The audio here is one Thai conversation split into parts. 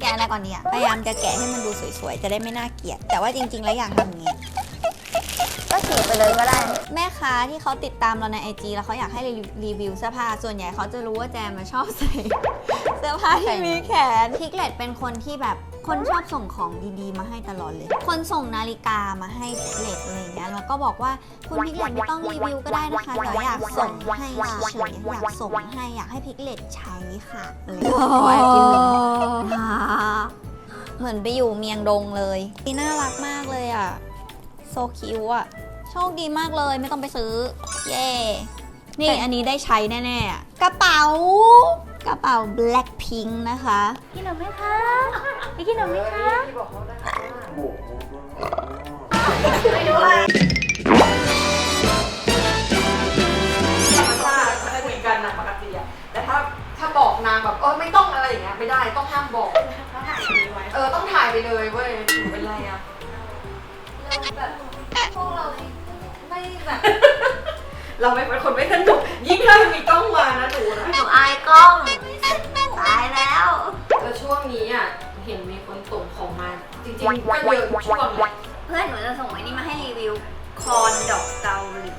แกะอะไรก่อนเนี่ยพยายามจะแกะให้มันดูสวยๆ จะได้ไม่น่าเกลียด แต่ว่าจริง ๆ แล้วอยากทำอย่างนี้ ก็ฉีกไปเลยก็ได้ แม่ค้าที่เขาติดตามเราในไอจีแล้วเขาอยากให้รีวิวเสื้อผ้า ส่วนใหญ่เขาจะรู้ว่าแจมมาชอบใส่ เสื้อผ้าที่มีแขนพิกเลตเป็นคนที่แบบ คนชอบส่งของดีๆ มาให้ตลอดเลย คนส่งนาฬิกามาให้พิกเลตอะไรอย่างเงี้ยแล้วก็บอกว่าคุณพิกเลตไม่ต้องรีวิวก็ได้นะคะแต่อยากส่งให้เฉยๆอยากส่งให้อยากให้พิกเลตใช้ค่ะอะไรอย่างเงี้ยขอแอบกินหนึ่งเหมือนไปอยู่เมียงดงเลยนี่น่ารักมากเลยอะโซคิวอะโชคดีมากเลยไม่ต้องไปซื้อ เย่นี่อันนี้ได้ใช้แน่ๆอะกระเป๋า กระเป๋า Blackpink นะคะ กินหนมไหมคะไปกินหนมไหมคะธรรมชาติคุยกันนะปกติอะแต่ถ้าถ้าบอกนางแบบเออไม่ต้องอะไรอย่างเงี้ยไม่ได้ต้องห้ามบอกเออต้องถ่ายไปเลยเว้ยหนูเป็นไรอะพวกเราไม่แบบ เราไม่เป็นคนไม่สนุกยิ่งถ้ามีกล้องมานะหนูนะหนูอายกล้อง ตายแล้ว แล้วช่วงนี้อะเห็นมีคนส่งของมา จริงๆก็เยอะทุกช่วงเลยเพื่อนหนูจะส่งไอ้นี่มาให้รีวิว คอนดอกเกาหลี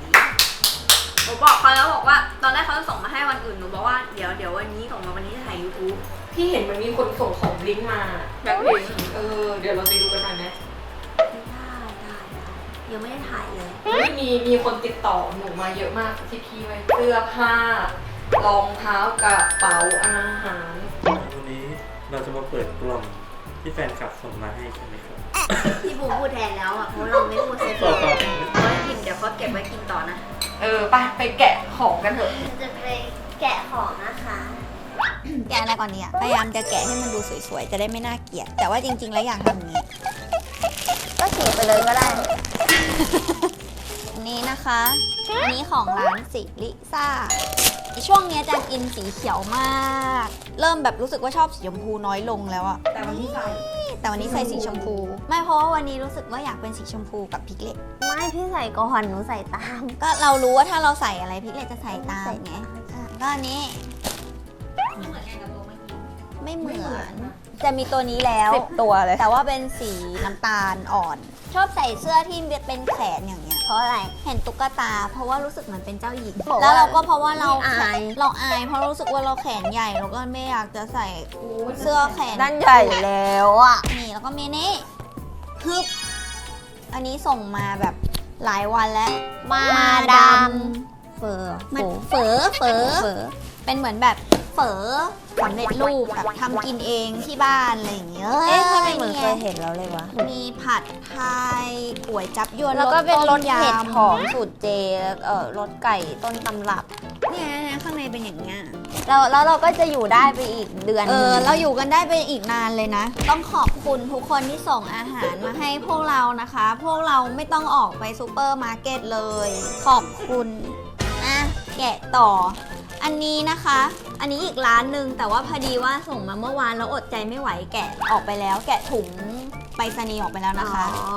หนูบอกเขาแล้วบอกว่า ตอนแรกเขาจะส่งมาให้วันอื่นหนูบอกว่าเดี๋ยวเดี๋ยววันนี้ส่งมาวันนี้จะถ่ายยูทูบพี่เห็นมันมีคนส่งของลิงก์มาแบบเพลงเออเดี๋ยวเราไปดูกันหน่อยไหมได้ได้ได้ยังไม่ได้ถ่ายเลยเฮ้ย มีมีคนติดต่อหนูมาเยอะมากที่พี่ไว้เสื้อผ้ารองเท้ากระเป๋าอาหาร วันนี้เราจะมาเปิดกล่องที่แฟนคลับส่งมาให้ใช่ไหมครับ พี่บูพูดแทนแล้วอะเพราะเราไม่พูดเซฟต่อต่อเอาไว้กินเดี๋ยวเขาเก็บไว้กินต่อนะเออไปไปแกะของกันเถอะ จะไปแกะของนะคะ แกะอะไรก่อนเนี่ยพยายามจะแกะให้มันดูสวยๆ จะได้ไม่น่าเกลียด แต่ว่าจริงๆ แล้วอยากทำอย่างนี้ ก็ฉีกไปเลยก็ได้อั นนี้นะคะ อันนี้ของร้านสิลิซ่า ช่วงเนี้ยจะกินสีเขียวมาก เริ่มแบบรู้สึกว่าชอบสีชมพูน้อยลงแล้วอะแต่วันที่ใส่แต่วันนี้ใส่สีชมพู ไม่เพราะว่าวันนี้รู้สึกว่าอยากเป็นสีชมพูกับพิกเลตไม่พี่ใส่ก่อนหนูใส่ตาม ก็เรารู้ว่าถ้าเราใส่อะไรพิกเลตจะใส่ตามไงอะก็อันนี้ไม่เหมือนจะมีตัวนี้แล้วสิบตัวเลย แต่ว่าเป็นสีน้ำตาลอ่อน ชอบใส่เสื้อที่เป็นแขนอย่างเงี้ย เพราะอะไร เห็นตุ๊กตา เพราะว่ารู้สึกเหมือนเป็นเจ้าหญิง บอกว่าแล้วเราก็เพราะว่าเราไม่อาย เราอายเพราะรู้สึกว่าเราแขนใหญ่เราก็ไม่อยากจะใส่เสื้อแขนด้านใหญ่แล้วอะ นี่แล้วก็มีนี่ฮึบอันนี้ส่งมาแบบหลายวันแล้วมาดำ เฟอร์มันเฝอเฝอเฟอร์เป็นเหมือนแบบ เฝอสำเร็จรูปแบบทำกินเองที่บ้านอะไรอย่างเงี้ยเอ๊ะทำไมเหมือนนี่เคไงยเห็นแล้วเลยวะ มีผัดไทยก๋วยจับยวนแล้วก็เป็นรสต้มเผ็ดยำของสูตรเจเอ่อรสไก่ต้นตำรับเนี่ยนะข้างในเป็นอย่างเงี้ยแล้วแล้วเราก็จะอยู่ได้ไปอีกเดือน เออหนึ่งเราอยู่กันได้ไปอีกนานเลยนะ ต้องขอบคุณทุกคนที่ส่งอาหารมาให้พวกเรานะคะ พวกเราไม่ต้องออกไปซูเปอร์มาร์เก็ตเลย ขอบคุณ อะ แกะต่อ อันนี้นะคะ อันนี้อีกร้านหนึ่งแต่ว่าพอดีว่าส่งมาเมื่อวานแล้วอดใจไม่ไหวแกะออกไปแล้ว แกะถุงไปรษณีย์ออกไปแล้วนะคะ อ๋อ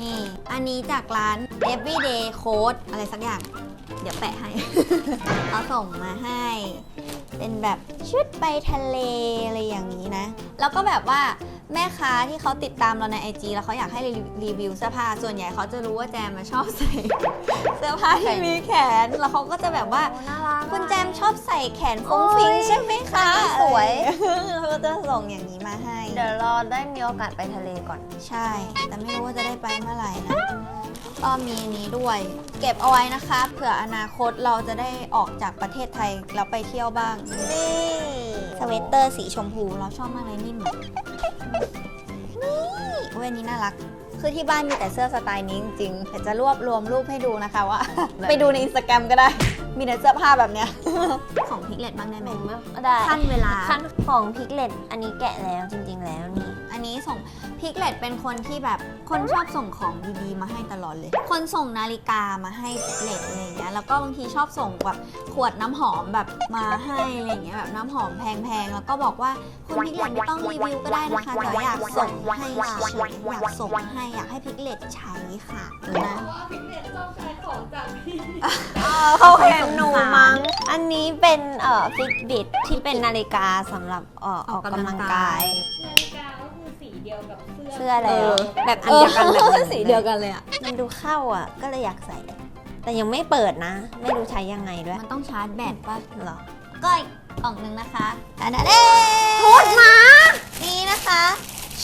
นี่ อันนี้จากร้าน everyday code อะไรสักอย่าง เดี๋ยวแปะให้ เขาส่งมาให้ เป็นแบบชุดไปทะเลอะไรอย่างนี้นะ แล้วก็แบบว่า แม่ค้าที่เขาติดตามเราใน IG แล้วเขาอยากให้รีวิวเสื้อผ้าส่วนใหญ่เขาจะรู้ว่าแจมมาชอบใส่ เสื้อผ้าที่มีแขน แล้วเขาก็จะแบบว่าโอ้น่ารัก คุณแจมชอบใส่แขนฟุ้งฟิ้งโอ้ยใช่ไหมคะสวย เขาก็จะส่งอย่างนี้มาให้ เดี๋ยวรอได้มีโอกาสไปทะเลก่อน ใช่ แต่ไม่รู้ว่าจะได้ไปเมื่อไหร่นะ ก็มีอันนี้ด้วย เก็บเอาไว้นะคะ เผื่ออนาคตเราจะได้ออกจากประเทศไทยแล้วไปเที่ยวบ้าง นี่ สเวตเตอร์สีชมพูเราชอบมากเลยนิ่มอะ นี่เว้ยอันนี้น่ารัก คือที่บ้านมีแต่เสื้อสไตล์นี้จริงๆแต่จะรวบรวมรูปให้ดูนะคะว่า ไปดูในอินสตาแกรมก็ได้ มีแต่เสื้อผ้าแบบเนี้ย ของพิกเลตบ้างได้ไหมได้ขั้นเวลา ขั้นของพิกเลตอันนี้แกะแล้วจริง ๆ แล้วนี่ อันนี้ส่งพิกเลตเป็นคนที่แบบคนชอบส่งของดีๆ มาให้ตลอดเลย คนส่งนาฬิกามาให้พิกเลตอะไรอย่างเงี้ยแล้วก็บางทีชอบส่งแบบขวดน้ำหอมแบบมาให้อะไรอย่างเงี้ยแบบน้ำหอมแพงๆแล้วก็บอกว่าคุณพิกเลตไม่ต้องรีวิวก็ได้นะคะแต่อยากส่งให้เฉยๆอยากส่งให้อยากให้พิกเลตใช้ค่ะนะเขาเห็นหนูมั้งอันนี้เป็นเอ่อฟิตบิทที่เป็นนาฬิกาสำหรับเอ่อออกกำลังกายนาฬิกเสื้อเลเอยอแบบอันเดียวกันแบบนั้นสีเดียวกันเลยอะ มันดูเข้าอะ ก็เลยอยากใส่ แต่ยังไม่เปิดนะ ไม่รู้ใช้ยังไงด้วย มันต้องชาร์จแบตป่ะหรอ ก็อีกกล่องหนึ่งนะคะอันนั้นเชุดหมา นี่นะคะ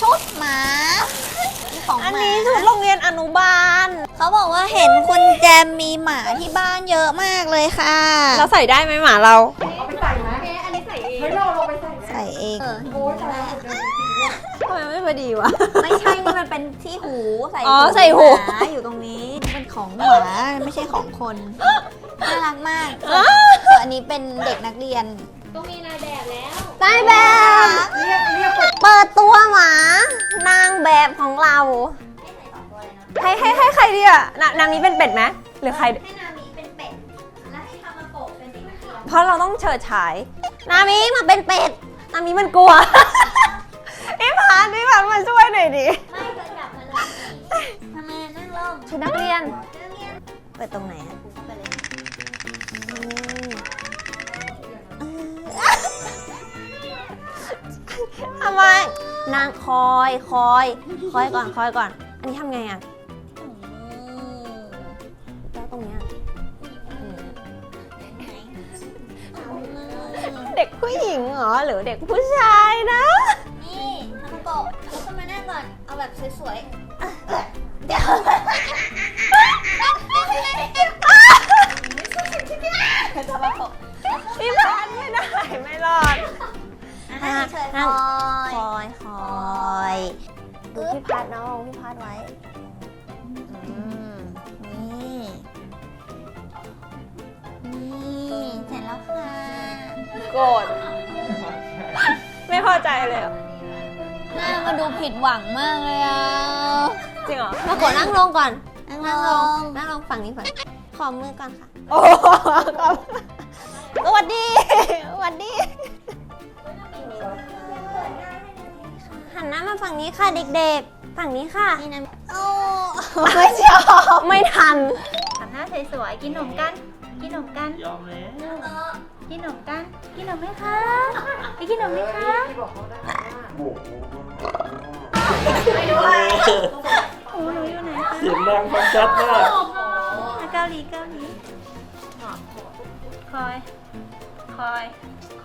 ชุดหมาของหมาอันนี้ชุดโรงเรียนอนุบาล เขาบอกว่าเห็นคุณแจมมีหมาที่บ้านเยอะมากเลยค่ะ เราใส่ได้ไหมหมาเราเอาไปใส่ไหมอันนี้ใส่เองเฮ้ยเราลงไปใส่ไหมใส่เอง พอดีวะ ไม่ใช่นี่มันเป็นที่หูใส่อ๋อใส่หู หมาอยู่ตรงนี้เป็นของหมาไม่ใช่ของคนน่ารักมากส่วนส่วนอันนี้เป็นเด็กนักเรียนได้แบบเรียกเรียกเปิดตัวหมานางแบบของเรา ให้ให้ให้ใครดีอะนานางนี้เป็นเป็ดไหมหรือใคร ให้นามิเป็นเป็ด และให้ทำมาโปะเป็นเด็กนักเรียนเพราะเราต้องเฉิดฉาย นามิมาเป็นเป็ด นามิมันกลัว พี่พานพี่พานมาช่วยหน่อยดิไม่เคยจับมาเลยทำไมนั่งลงชุดนักเรียน นักเรียนเปิดตรงไหนอะไปเลยทำไมนางคอยคอยคอยก่อนคอยก่อน อันนี้ทำไงอะแล้วตรงเนี้ยอืมเด็กผู้หญิงเหรอหรือเด็กผู้ชายนะ เอ เลยอะจริงเหรอ มากดนั่งลงก่อน นั่งนั่งลลง ง นั่งลงฝั่งนี้ฝั่งนี้ขอมือก่อนค่ะ โอ้สวัสดีสวัสดี หันหน้ามาฝั่งนี้ค่ะเด็กๆ ฝั่งนี้ค่ะ นี่นะโอ้ไม่ชอบไม่ทัน ทำหน้าสวยๆ กินขนมกัน กินขนมกัน ยอมแล้วกินขนมกัน กินขนมไหมคะไปกินขนมไหมคะที่บอกเขาได้ว่าโอ้โหไม่รู้ว่า โอ้หนูอยู่ไหนคะเสียงดังฟังชัดมาก อะเกาหลีเกาหลีคอย คอย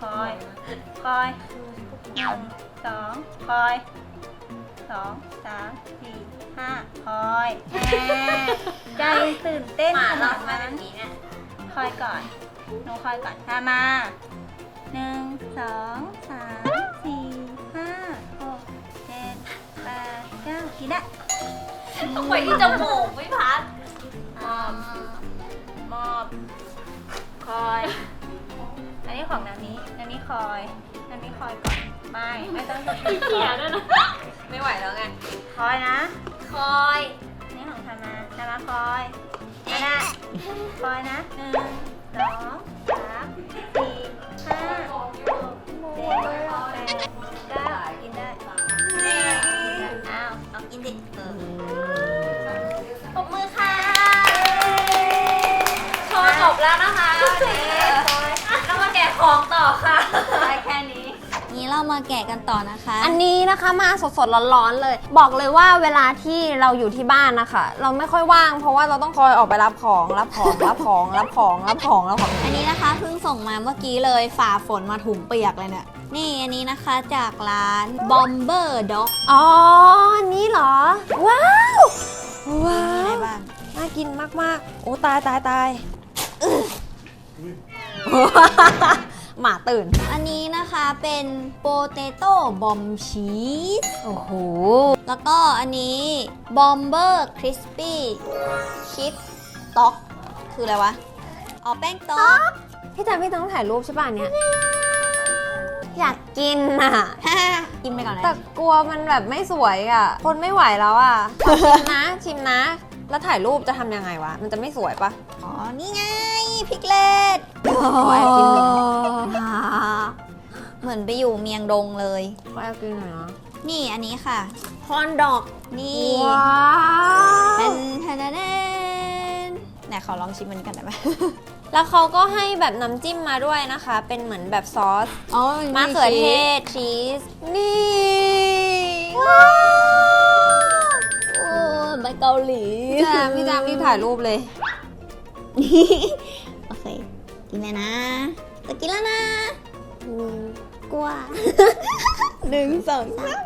คอย คอยหนึ่งสองคอยสองสามสี่ห้าคอยแอบใจตื่นเต้นขนาดนั้นคอยก่อน หนูคอยก่อนตามมาหนึ่งสองสาม ก้ากินได้ต้องไปที่จมูกไม่พัดมอบมอบคอยอันนี้ของนางนี้นางนี้คอยนางนี้คอยก่อนไม่ไม่ต้องเขียนด้วยนะไม่ไหวแล้วไงคอยนะ คอยนี่ของธรรมาธรรมาคอยนะนะคอยนะหนึ่งสองสาม แล้วนะคะวันนี้เรามาแกะของต่อค่ะได้แค่นี้ นี้เรามาแกะกันต่อนะคะ อันนี้นะคะมาสดๆร้อนๆเลย บอกเลยว่าเวลาที่เราอยู่ที่บ้านนะคะ เราไม่ค่อยว่างเพราะว่าเราต้องคอยออกไปรับของรับของรับของรับของรับของรับของ อันนี้นะคะเพิ่งส่งมาเมื่อกี้เลยฝ่าฝนมาถุงเปียกเลยเนี่ย นี่อันนี้นะคะจากร้าน Bomber Dog อ๋ออันนี้เหรอ ว้าว ว้ามีอะไรว บ้าง น่ากินมากๆ โอ้ตายตายตาย หมาตื่น อันนี้นะคะเป็น Potato Bomb Cheese โอ้โห แล้วก็อันนี้ Bomber Crispy Chip Stock คืออะไรวะ อ๋อแป้งต๊อก พี่จันพี่ต้องถ่ายรูปใช่ป่ะอันเนี้ยอยากกินอะ กินไปก่อนนะแต่กลัวมันแบบไม่สวยอะ คนไม่ไหวแล้วอะ ชิมนะ ชิมนะ แล้วถ่ายรูปจะทำยังไงวะ มันจะไม่สวยปะอ๋อ นี่ไงพิกเลตขอแอบกินหน่อยเหมือนไปอยู่เมียงดงเลยขอแอบกินหน่อยนะนี่อันนี้ค่ะ คอนดอกนี่ว้าเป็วนทนนไหนขอลองชิมมันนี้กันได้ไหม แล้วเขาก็ให้แบบน้ำจิ้มมาด้วยนะคะ เป็นเหมือนแบบซอส อ๋อมะเขือเทศชีส นี่ ว้าวหลีแจมพี่แจมรีบถ่ายรูปเลย โอเค กินเลยนะจะกินแล้วนะกลัวหนึ่งสองสาม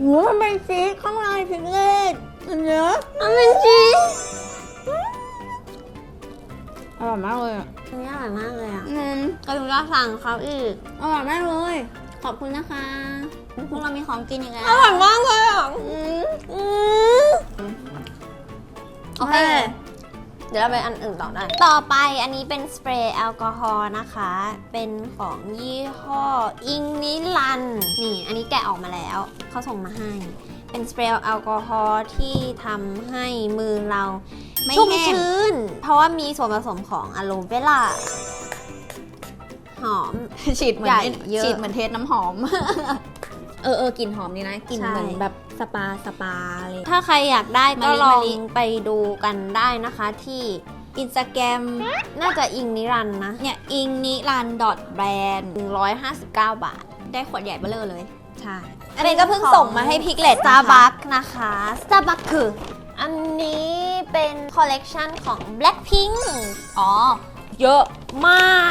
หมูมันเป็นชีสข้างในพิกเลตอันเนี้ยมันเป็นชีสอร่อยมากเลยอะอันนี้อร่อยมากเลยอะอืมก็ถึงจะสั่งเขาอีกอร่อยมากเลย ขอบคุณนะคะ พวกเรามีของกินอีกแล้วอร่อยมากเลยอะอืมอืมโอเค เดี๋ยวเราไปอันอื่นต่อได้ ต่อไปอันนี้เป็นสเปรย์แอลกอฮอล์นะคะ เป็นของยี่ห้ออิงนิลัน นี่ อันนี้แกะออกมาแล้ว เขาส่งมาให้ เป็นสเปรย์แอลกอฮอล์ที่ทำให้มือเราไม่ชุ่มแห้งชื้น เพราะว่ามีส่วนผสมของอะโลเวล่าหอมฉีดเหมือนใหญ่เยอะฉีดเหมือนเทสน้ำหอม เออเออกลิ่นหอมนี่นะกลิ่นใช่ เหมือนแบบสปาสปาเลยถ้าใครอยากได้ก็มะลิลองมะลิไปดูกันได้นะคะที่อินสตาแกรมน่าจะอิงนิรันดร์นะเนี่ยอิงนิรันดอทแบรนด์159 บาท ได้ขวดใหญ่เบ้อเร่อเลย ใช่ อันนี้ก็เพิ่งส่งมาให้พิกเลตสตาร์บัคนะคะสตาร์บัคคือ อันนี้เป็นคอลเลกชันของ Blackpink อ๋อ เยอะม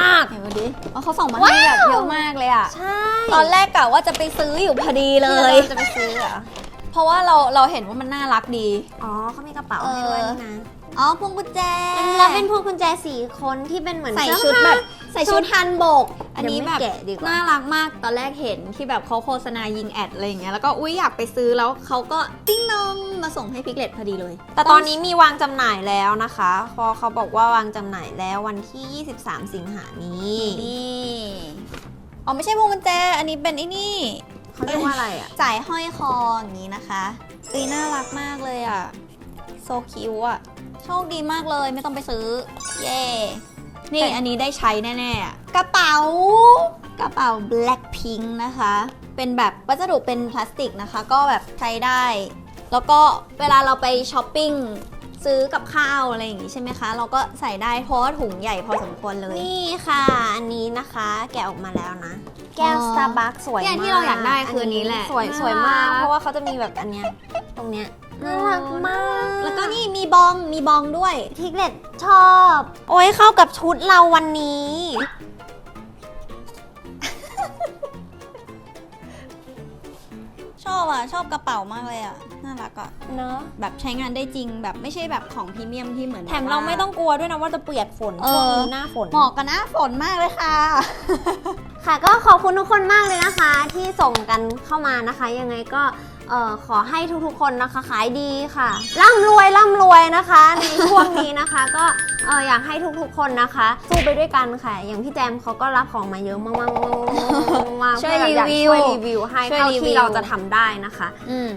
ากเห็นไหมดิว่าเขาส่งมาให้แบบเยอะมากเลยอะใช่ตอนแรกกะว่าจะไปซื้ออยู่พอดีเลยที่ราจะไปซื้อเหรอเพราะว่าเราเราเห็นว่ามันน่ารักดี อ๋อเขามีกระเป๋าให้ด้วยนี่นะ อ๋อพวงกุญแจแล้วเป็นพวงกุญแจสี่คนที่เป็นเหมือนใส่เสื้อชุดผ้าแบบใส่ชุดฮันบก อันนี้เดี๋ยวแบไม่บแกะดีกว่าน่ารักมากตอนแรกเห็นที่แบบเขาโฆษณายิงแอดอะไรอย่างเงี้ยแล้วก็อุ้ยอยากไปซื้อแล้วเขาก็ติ้งนองมาส่งให้พิกเลตพอดีเลย แต่ตอนนี้มีวางจำหน่ายแล้วนะคะเพอเขาบอกว่าวางจำหน่ายแล้ววันที่ 23 สิงหานี้นี่อ๋อไม่ใช่พวงกุญแจ อันนี้เป็นไอ้นี่เขาเรียกว่าอะไรอะจ่ายห้อยคออย่างนี้นะคะตีน่ารักมากเลยอะโซคิวอะ โชคดีมากเลยไม่ต้องไปซื้อ เย่นี่อันนี้ได้ใช้แน่ๆอะกระเป๋ากระเป๋า Blackpink นะคะ เป็นแบบวัสดุเป็นพลาสติกนะคะ ก็แบบใช้ได้ แล้วก็เวลาเราไปช้อปปิ้งซื้อกับข้าวอะไรอย่างงี้ใช่ไหมคะ เราก็ใส่ได้เพราะว่าถุงใหญ่พอสมควรเลย นี่ค่ะ อันนี้นะคะ แกะออกมาแล้วนะ แก้วอ๋อ Starbucks สวยเนี่ยมากที่เราอยากได้คืออันนี้แหละสวยน่ารักสวยมากเพราะว่าเขาจะมีแบบอันเนี้ยตรงเนี้ย น่ารักมาก แล้วก็นี่มีบองมีบองด้วยทิกเล็ตชอบ โอ้ยเข้ากับชุดเราวันนี้ ชอบอะ ชอบกระเป๋ามากเลยอะ น่ารักอะ เนอะแบบใช้งานได้จริงแบบไม่ใช่แบบของพรีเมียมที่เหมือนแถมเราไม่ต้องกลัวด้วยนะว่าจะเปียกฝนเอช่วงอนี้หน้าฝน เหมาะกับหน้าฝนมากเลยค่ะ ค่ะก็ขอบคุณทุกคนมากเลยนะคะ ที่ส่งกันเข้ามานะคะ ยังไงก็ เอ่อขอให้ทุกๆคนนะคะขายดีค่ะร่ำรวยร่ำรวยนะคะในช่วงนี้นะคะก็ เอออยากให้ทุกๆคนนะคะ สู้ไปด้วยกันค่ะ อย่างพี่แจมเขาก็รับของมาเยอะมากๆๆๆๆๆช่วยเพื่อแบบอากรีวิวช่วยรีวิวให้เท่าที่เราจะทำได้นะคะ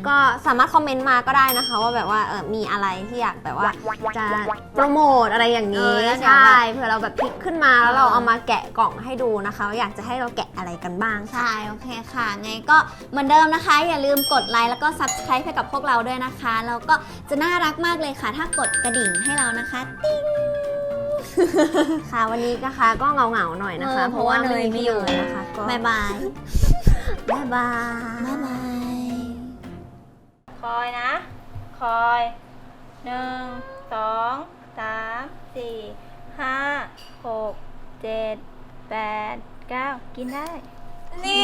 ก็สามารถคอมเมนต์มาก็ได้นะคะ ว่าแบบว่าเออมีอะไรที่อยากแบบว่าจะโปรโมทอะไรอย่างนี้ใช่เผื่อเราแบบพลิกขึ้นมาแล้วเราเอามาแกะกล่องให้ดูนะคะว่าอยากจะให้เราแกะอะไรกันบ้างใช่โอเคค่ะไงก็เหมือนเดิมนะคะ อย่าลืมกดไลค์แล้วก็ subscribe ให้กับพวกเราด้วยนะคะแล้วก็จะน่ารักมากเลยค่ะ ถ้ากดกระดิ่งให้เรานะคะ ติ๊ง ค่ะวันนี้นะคะก็เงาเงาๆหน่อยนะคะ เออเพราะว่าไม่มีเนยไม่อยู่พี่เนนะคะก็บ๊ายบายบ๊ายบาย บ๊ายบาย คอยนะ คอยหนึ่งสองสามสี่ห้าหกเจ็ดแปดเก้ากินได้ นี่